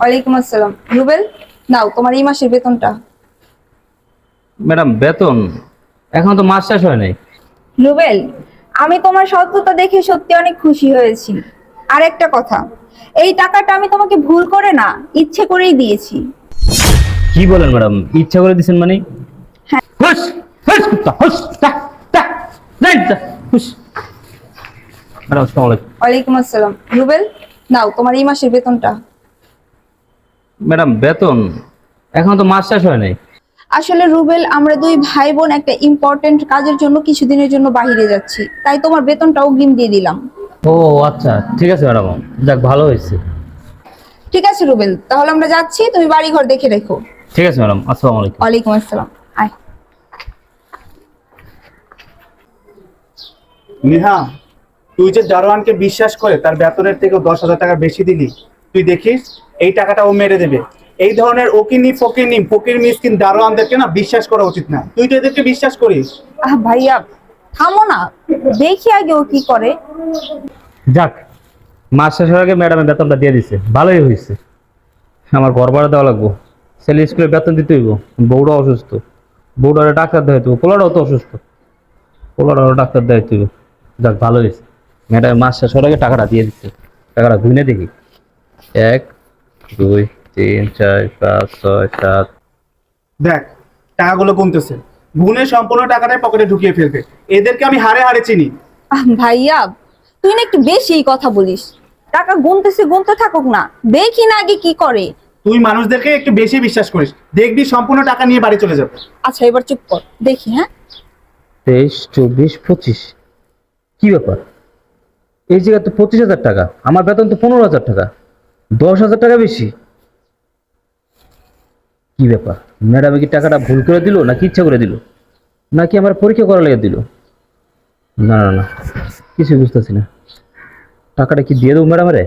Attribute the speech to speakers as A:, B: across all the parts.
A: ওয়ালাইকুম আসসালাম। রুবেল নাও তোমার এই মাসের বেতনটা।
B: ম্যাডাম বেতন? এখন তো মাস শেষ হয় নাই।
A: রুবেল আমি তোমার সততা দেখে সত্যি অনেক খুশি হয়েছি। আর একটা কথা এই টাকাটা আমি তোমাকে ভুল করে না ইচ্ছে করেই দিয়েছি।
B: কি বলেন ম্যাডাম ইচ্ছা করে দিছেন মানে?
A: হ্যাঁ।
B: হুস হুস কুত্তা হুস যাই যা হুস ম্যাডাম আসসালামু আলাইকুম।
A: ওয়ালাইকুম আসসালাম। রুবেল নাও তোমার এই মাসের বেতনটা।
B: ম্যাডাম বেতন? এখন তো মাস শেষ হয় নাই
A: আসলে রুবেল আমরা দুই ভাই বোন একটা ইম্পর্টেন্ট কাজের জন্য কিছুদিনের জন্য বাইরে যাচ্ছি। তাই তোমার বেতনটা অগ্রিম দিয়ে দিলাম।
B: ও আচ্ছা। ঠিক আছে ম্যাডাম। যাক ভালো হয়েছে।
A: ঠিক আছে রুবেল তাহলে আমরা যাচ্ছি তুমি বাড়ি ঘর দেখে রেখো।
B: ঠিক আছে ম্যাডাম আসসালামু আলাইকুম।
A: ওয়ালাইকুম আসসালাম। আয়।
C: নিহা তুই যে দারোয়ানকে বিশ্বাস করে তার বেতনের থেকে দশ হাজার টাকা বেশি দিলি তুই দেখিস এই টাকাটা ও মেরে দেবে। এই ধরনের ওকিনি ফকিনি ফকির মিসকিন দারোয়ানদেরকে না বিশ্বাস করা উচিত না। তুই তো এদেরকে বিশ্বাস করিস।
A: আহ ভাইয়া থামো না। দেখি আগে ও কি করে।
B: যাক মাস শেষ হওয়ার আগে ম্যাডামের বেতনটা দিয়ে দিছে। ভালোই হয়েছে। আমার ঘর ভাড়া দেওয়া লাগবো। ছেলে স্কুলে বেতন দিতে হইব। বউটা অসুস্থ। বউরা ডাক্তার দেখাইতে হইব। পোলাটাও তো অসুস্থ। পোলাটারও ডাক্তার দেখাইতে হইব। যাক ভালো হয়েছে। ম্যাডামের মাস শেষ হওয়ার আগে টাকাটা দিয়ে দিচ্ছে। টাকাটা গুনে দেখি। এক দুই তিন চার পাঁচ ছয় সাত।
C: দেখ টাকাগুলো গুনতেছে গুনে সম্পূর্ণ টাকাটাই পকেটে ঢুকিয়ে ফেলবে। এদেরকে আমি হারে হারে চিনি।
A: আহ, ভাইয়া তুই না একটু বেশি কথা বলিস। টাকা গুনতেছে গুনতে থাকুক না। দেখি না আগে কি করে।
C: তুই মানুষদেরকে একটু বেশি বিশ্বাস করিস। দেখবি সম্পূর্ণ টাকা নিয়ে বাড়ি চলে যাবে।
A: আচ্ছা এবার চুপ কর। দেখি হ্যাঁ।
B: তেইশ চব্বিশ পঁচিশ। কি ব্যাপার? এই জায়গায় তো পঁচিশ হাজার টাকা, আমার বেতন তো পনেরো হাজার টাকা। দশ হাজার টাকা বেশি। কি ব্যাপার? ম্যাডামে কি টাকাটা ভুল করে দিল নাকি ইচ্ছা করে দিল? নাকি আমার পরীক্ষা করা লেগে দিল? না না না, কিছু বুঝতেছি না। টাকাটা কি দিয়ে দেবো ম্যাডামেরে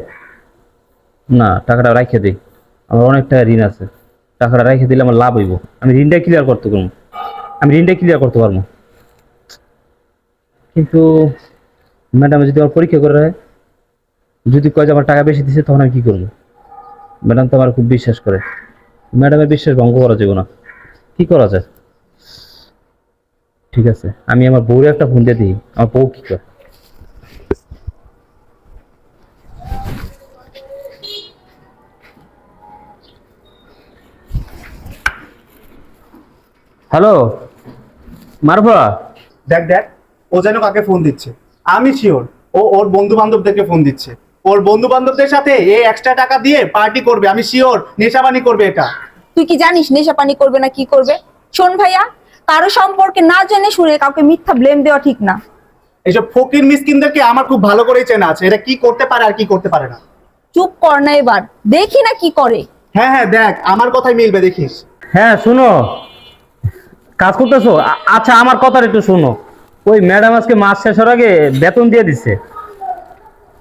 B: না, টাকাটা রাখে দিই আমার অনেক টাকা ঋণ আছে। টাকাটা রেখে দিলে আমার লাভ হইব। আমি ঋণটা ক্লিয়ার করতে পারব। আমি ঋণটা ক্লিয়ার করতে পারব। কিন্তু ম্যাডাম যদি আমার পরীক্ষা করে রাখে, যদি কয় যে আমার টাকা বেশি দিছে তখন আমি কি করব? ম্যাডাম তো আমার খুব বিশ্বাস করে। ম্যাডামের বিশ্বাস ভঙ্গ করা যাবে না। কি করা যায়? ঠিক আছে আমি আমার বউরে একটা ফোন দিয়ে দিই। আমার বউ কি করে? হ্যালো মারফা?
C: দেখ দেখ ও যেন কাকে ফোন দিচ্ছে। আমি শিওর ও ওর বন্ধু বান্ধবদেরকে ফোন দিচ্ছে। ওর বন্ধু বান্ধবদের সাথে এই এক্সট্রা টাকা দিয়ে পার্টি করবে আমি শিওর নেশাবানি করবে এটা।
A: তুই কি জানিস নেশাপানি করবে না কি করবে? শোন ভাইয়া কারও সম্পর্কে না জেনে শুনে কাউকে মিথ্যা ব্লেম দেওয়া ঠিক না।
C: এইসব ফকির মিসকিনদেরকে আমার খুব ভালো করেই চেনা আছে এটা কি করতে পারে আর কি করতে পারে না।
A: চুপ কর না এবার দেখি না কি করে।
C: হ্যাঁ হ্যাঁ দেখ আমার কথাই মিলবে দেখিস।
B: হ্যাঁ শুনো। কাজ করতেছো? আচ্ছা আমার কথাটা একটু শুনো। ওই ম্যাডাম আজকে মাস শেষ হওয়ার আগে বেতন দিয়ে দিচ্ছে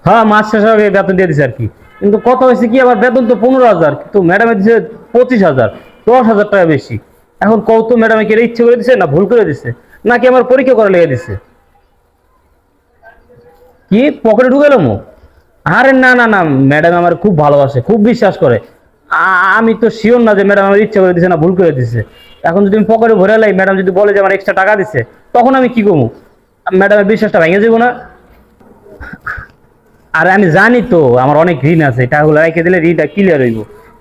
B: হ্যাঁ মাস শেষ হওয়ার আগে বেতন দিয়ে দিচ্ছে আর কি। কিন্তু কত হয়েছে কি, আবার বেতন তো পনেরো হাজার, কিন্তু ম্যাডামে দিচ্ছে পঁচিশ হাজার, দশ হাজার টাকা বেশি। এখন কত ম্যাডামে কি ইচ্ছে করে দিচ্ছে না ভুল করে দিচ্ছে নাকি আমার পরীক্ষা করা লেগে দিচ্ছে কি? পকেটে ঢুকেলাম আরে না না না, ম্যাডাম আমার খুব ভালোবাসে, খুব বিশ্বাস করে। আমি তো শিওর না যে ম্যাডাম আমার ইচ্ছে করে দিছে না ভুল করে দিছে। এখন যদি আমি পকেটে ভরে লাই, ম্যাডাম যদি বলে যে আমার এক্সট্রা টাকা দিচ্ছে তখন আমি কি করব? ম্যাডামের বিশ্বাসটা ভেঙে যাব না। আর আমি জানি তো, আমার অনেক ঋণ আছে টাকাগুলো রেখে দিলে ঋণটা ক্লিয়ার হইব।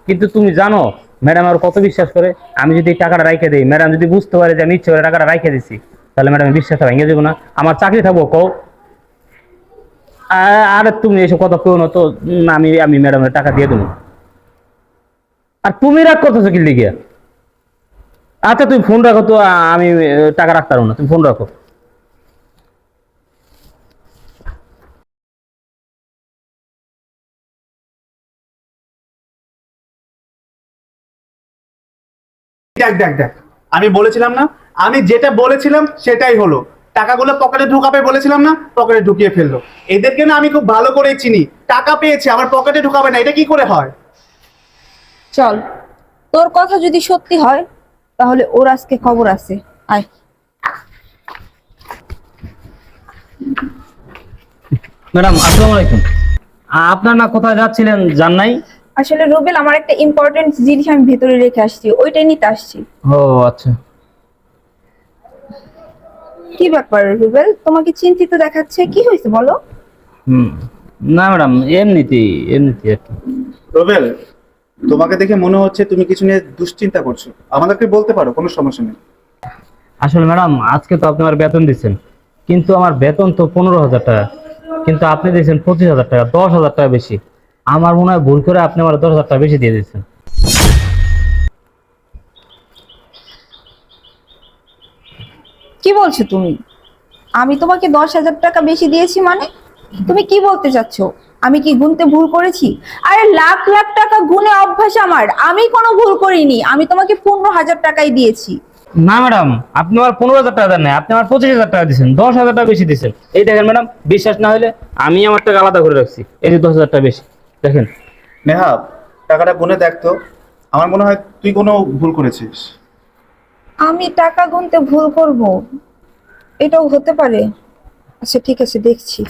B: কিন্তু তুমি জানো, ম্যাডাম আর কত বিশ্বাস করে? আমি যদি টাকাটা রেখে দিই, ম্যাডাম যদি বুঝতে পারে যে আমি ইচ্ছে করে টাকাটা রেখে দিছি, তাহলে ম্যাডামের বিশ্বাসটা ভেঙে যাব না। আমার চাকরি থাকব, কও। আরে তুমি এসব কথা কেউ না তো আমি আমি ম্যাডামের টাকা দিয়ে দেবো। আর তুমি রাগ করতেছো কি লিখে আচ্ছা তুমি ফোন রাখো তো আমি টাকা রাখতে পারব না। তুমি ফোন রাখো।
C: দেখ দেখ দেখ আমি বলেছিলাম না আমি যেটা বলেছিলাম সেটাই হলো। টাকাগুলো পকেটে ঢুকাবে বলেছিলাম না পকেটে ঢুকিয়ে ফেলল। এদেরকে না আমি খুব ভালো করেই চিনি। টাকা পেয়েছে আমার পকেটে ঢুকাবে না এটা কি করে হয়?
A: চল তোর কথা যদি সত্যি হয় তাহলে ওর আজকে খবর আছে। আয়।
B: ম্যাডাম আসসালামু আলাইকুম। আপনার না কোথায় যাচ্ছিলেন জান নাই
A: আসলে রুবেল আমার একটা ইম্পর্টেন্ট জিনিস আমি ভেতরে রেখে আসছি। ওইটাই নিতে আসছি।
B: ও আচ্ছা।
A: কি ব্যাপার রুবেল? তোমাকে চিন্তিত দেখাচ্ছে। কি হয়েছে বলো?
B: হুম। না ম্যাডাম এমনিতেই এমনিতেই আর কি।
C: রোবেল তোমাকে দেখে মনে হচ্ছে তুমি কিছু নিয়ে দুশ্চিন্তা করছ। আমাদেরকে বলতে পারো কোনো সমস্যা নেই।
B: আসলে ম্যাডাম আজকে তো আপনি আমার বেতন দিচ্ছেন। কিন্তু আমার বেতন তো পনেরো হাজার টাকা। কিন্তু আপনি দিয়েছেন পঁচিশ হাজার টাকা দশ হাজার টাকা বেশি। আমার মনে হয় ভুল করে আপনি আমার দশ হাজার টাকা বেশি দিয়ে দিচ্ছেন
A: কি বলছো তুমি? আমি তোমাকে দশ হাজার টাকা বেশি দিয়েছি মানে? তুমি কি বলতে চাচ্ছ? আমি কি গুনতে ভুল করেছি? আরে লাখ লাখ টাকা গুনে অভ্যাস আমার। আমি কোনো ভুল করিনি। আমি তোমাকে পনেরো হাজার টাকাই দিয়েছি।
B: না ম্যাডাম আপনি আমার পনেরো হাজার টাকা দেন না আপনি আমার পঁচিশ হাজার টাকা দিচ্ছেন দশ হাজার টাকা বেশি দিচ্ছেন এই দেখেন ম্যাডাম বিশ্বাস না হলে আমি আমার টাকা আলাদা করে রাখছি। এই যে দশ হাজার টাকা বেশি। দেখেন।
C: নেহা টাকাটা গুনে দেখতো আমার মনে হয় তুই কোনো ভুল করেছিস।
A: আমি টাকা গুনতে ভুল করব। এটাও হতে পারে। আচ্ছা ঠিক আছে দেখছি।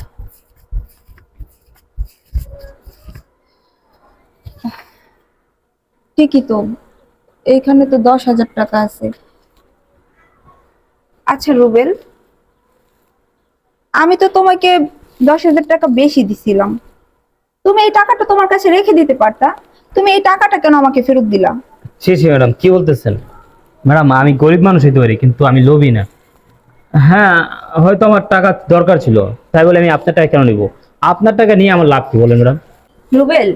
A: ঠিকই তো। এইখানে তো দশ হাজার টাকা আছে। আচ্ছা রুবেল আমি তো তোমাকে দশ হাজার টাকা বেশি দিছিলাম। তুমি এই টাকাটা তোমার কাছে রেখে দিতে পারতা? তুমি এই টাকাটা কেন আমাকে ফেরত দিলা?
B: ছি ছি ম্যাডাম কি বলতেছেন? ম্যাডাম আমি গরিব মানুষ হইতে পারি কিন্তু আমি লোভী না। হ্যাঁ হয়তো আমার টাকা দরকার ছিল। তাই বলে আমি আপনার টাকা কেন নিব? আপনার টাকা নিয়ে আমার লাভ কি বলেন ম্যাডাম?
A: রুবেল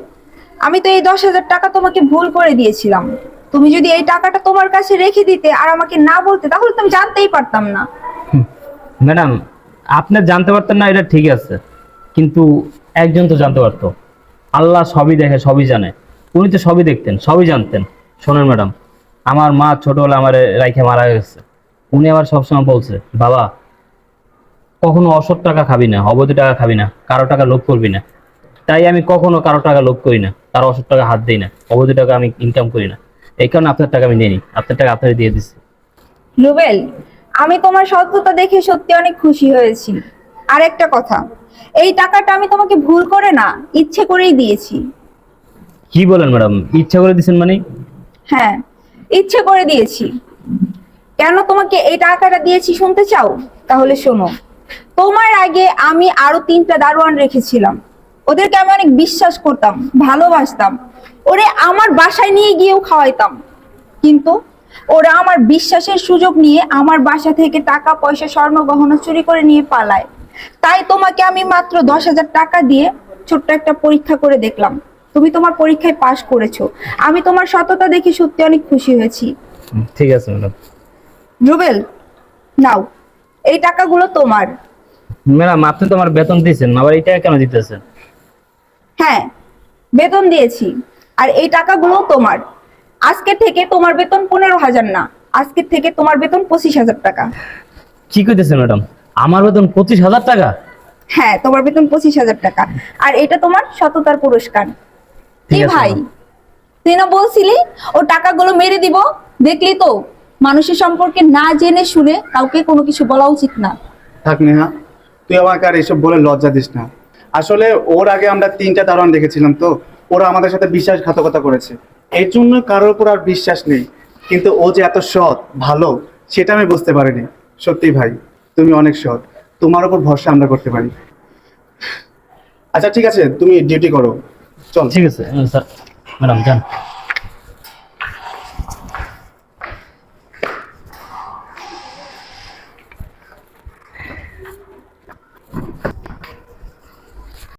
A: আমি তো এই দশ হাজার টাকা তোমাকে ভুল করে দিয়েছিলাম। তুমি যদি এই টাকাটা তোমার কাছে রেখে দিতে আর আমাকে না বলতে, তাহলে তো আমি জানতেই পারতাম না।
B: ম্যাডাম আপনি জানতে পারতেন না, এটা ঠিক আছে। কিন্তু একজন তো জানতে পারতো। আল্লাহ সবই দেখে, সবই জানে। উনি তো সবই দেখতেন, সবই জানতেন। শোনেন ম্যাডাম, আমার মা ছোটবেলা আমার রাইখে মারা গেছে। উনি আবার সবসময় বলছে, বাবা, কখনো অসৎ টাকা খাবি না, অবৈধ টাকা খাবি না, কারও টাকা লোভ করবি না। তাই আমি কখনো কারও টাকা লোভ করি না। কারও অসৎ টাকা হাত দিই না অবৈধ টাকা আমি ইনকাম করি না। এই কারণে আপনার টাকা আমি নিয়ে নিই আপনার টাকা আপনার দিয়ে দিচ্ছি
A: রুবেল আমি তোমার সততা দেখে সত্যি অনেক খুশি হয়েছি। আর একটা কথা এই টাকাটা আমি তোমাকে ভুল করে না ইচ্ছে করেই দিয়েছি।
B: কি বলেন ম্যাডাম ইচ্ছে করে দিচ্ছেন মানে?
A: হ্যাঁ ইচ্ছে করে দিয়েছি। কেন তোমাকে এই টাকাটা দিয়েছি শুনতে চাও? তাহলে শোনো তোমার আগে আমি আরও তিনটা দারোয়ান রেখেছিলাম। ওদেরকে আমি অনেক বিশ্বাস করতাম ভালোবাসতাম। ওরে আমার বাসায় নিয়ে গিয়েও খাওয়াইতাম। কিন্তু ওরা আমার বিশ্বাসের সুযোগ নিয়ে আমার বাসা থেকে টাকা পয়সা স্বর্ণ গহনা চুরি করে নিয়ে পালায়। তাই তোমাকে আমি মাত্র দশ হাজার টাকা দিয়ে ছোট্ট একটা পরীক্ষা করে দেখলাম। তুমি তোমার পরীক্ষায় পাশ করেছ। আমি তোমার সততা দেখে সত্যি অনেক খুশি হয়েছি।
B: ঠিক আছে ম্যাডাম।
A: রুবেল নাও এই টাকাগুলো তোমার।
B: ম্যাডাম আপনি তো আমার বেতন দিয়েছেন আবার এই টাকা কেন দিতেছেন?
A: হ্যাঁ বেতন দিয়েছি। আর এই টাকাগুলো তোমার। আজকে থেকে তোমার বেতন পনেরো হাজার না আজকে থেকে তোমার বেতন পঁচিশ হাজার টাকা।
B: কি কইতেছেন ম্যাডাম? আমার বেতন পঁচিশ হাজার টাকা?
A: হ্যাঁ তোমার বেতন পঁচিশ হাজার টাকা। আর এটা তোমার সততার পুরস্কার।
B: ঠিক
A: কি
B: আছে,
A: ভাই। তুই না বলছিলি ও টাকাগুলো মেরে দিব? দেখলি তো মানুষের সম্পর্কে না জেনে শুনে কাউকে কোনো কিছু বলা উচিত না।
C: থাক নেহা তুই আমাকে আর এসব বলে লজ্জা দিস না। আসলে ওর আগে আমরা তিনটা দারোয়ান দেখেছিলাম তো, ওরা আমাদের সাথে বিশ্বাসঘাতকতা করেছে। এর জন্য কারোর উপর আর বিশ্বাস নেই। কিন্তু ও যে এত সৎ, ভালো, সেটা আমি বুঝতে পারিনি। সত্যি ভাই, তুমি অনেক সৎ। তোমার উপর ভরসা আমরা করতে পারি। আচ্ছা ঠিক আছে, তুমি ডিউটি করো। চল।
B: ঠিক আছে স্যার, ম্যাডাম, যান।